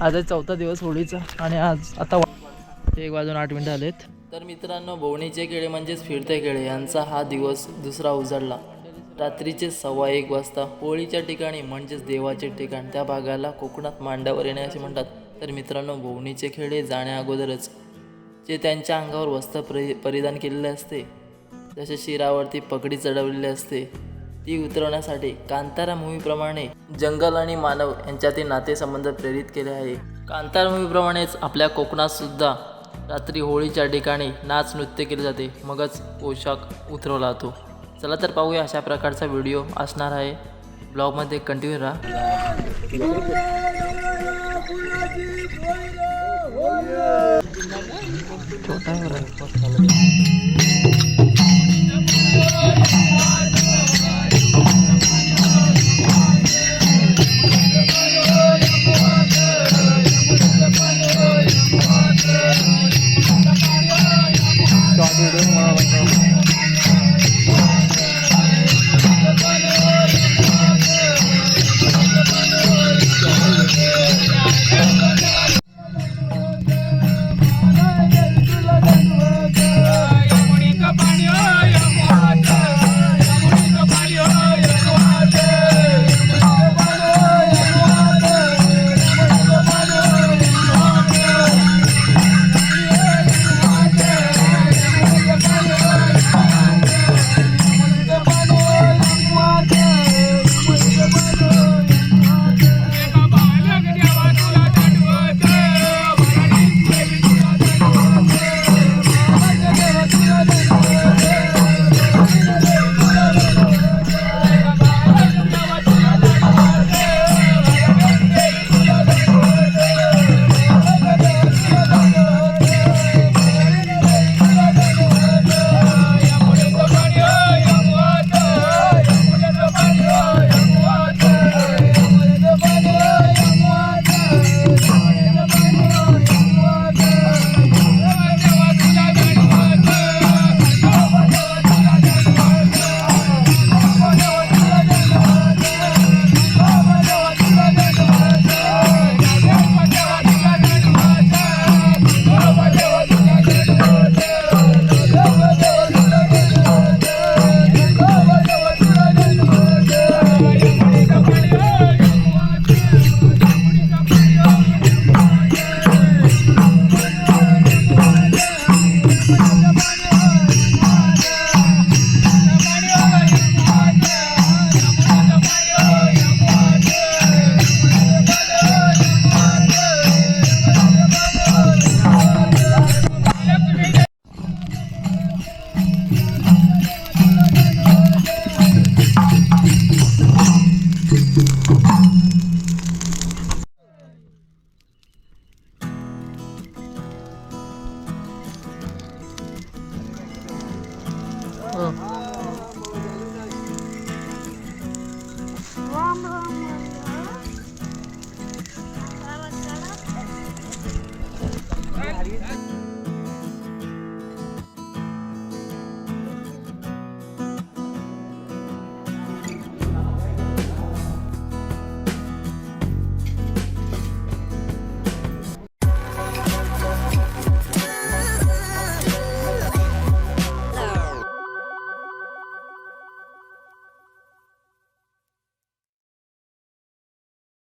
आज चौथा दिवस होळीचा आणि आज आता एक वाजून आठ मिनिटं आलेत तर मित्रांनो भोवणीचे केळे म्हणजेच फिरते खेळे यांचा हा दिवस दुसरा उजाडला. रात्रीचे सव्वा एक वाजता होळीच्या ठिकाणी म्हणजेच देवाचे ठिकाण त्या भागाला कोकणात मांडावर येणे असे म्हणतात. तर मित्रांनो भोवणीचे खेळे जाण्या अगोदरच जे त्यांच्या अंगावर वस्त्र परि परिधान केलेले असते जसे शिरावरती पगडी चढवलेली असते ती उतरवण्यासाठी कांतारा मूवीप्रमाणे जंगल आणि मानव यांच्यातील नातेसंबंध प्रेरित केले आहे. कांतारा मूवीप्रमाणेच आपल्या कोकणात सुद्धा रात्री होळीच्या ठिकाणी नाच नृत्य केले जाते. मगच पोशाख उतरवला जातो. चला तर पाहूया अशा प्रकारचा व्हिडिओ असणार आहे. ब्लॉगमध्ये कंटिन्यू राहा. cho đi đến Oh.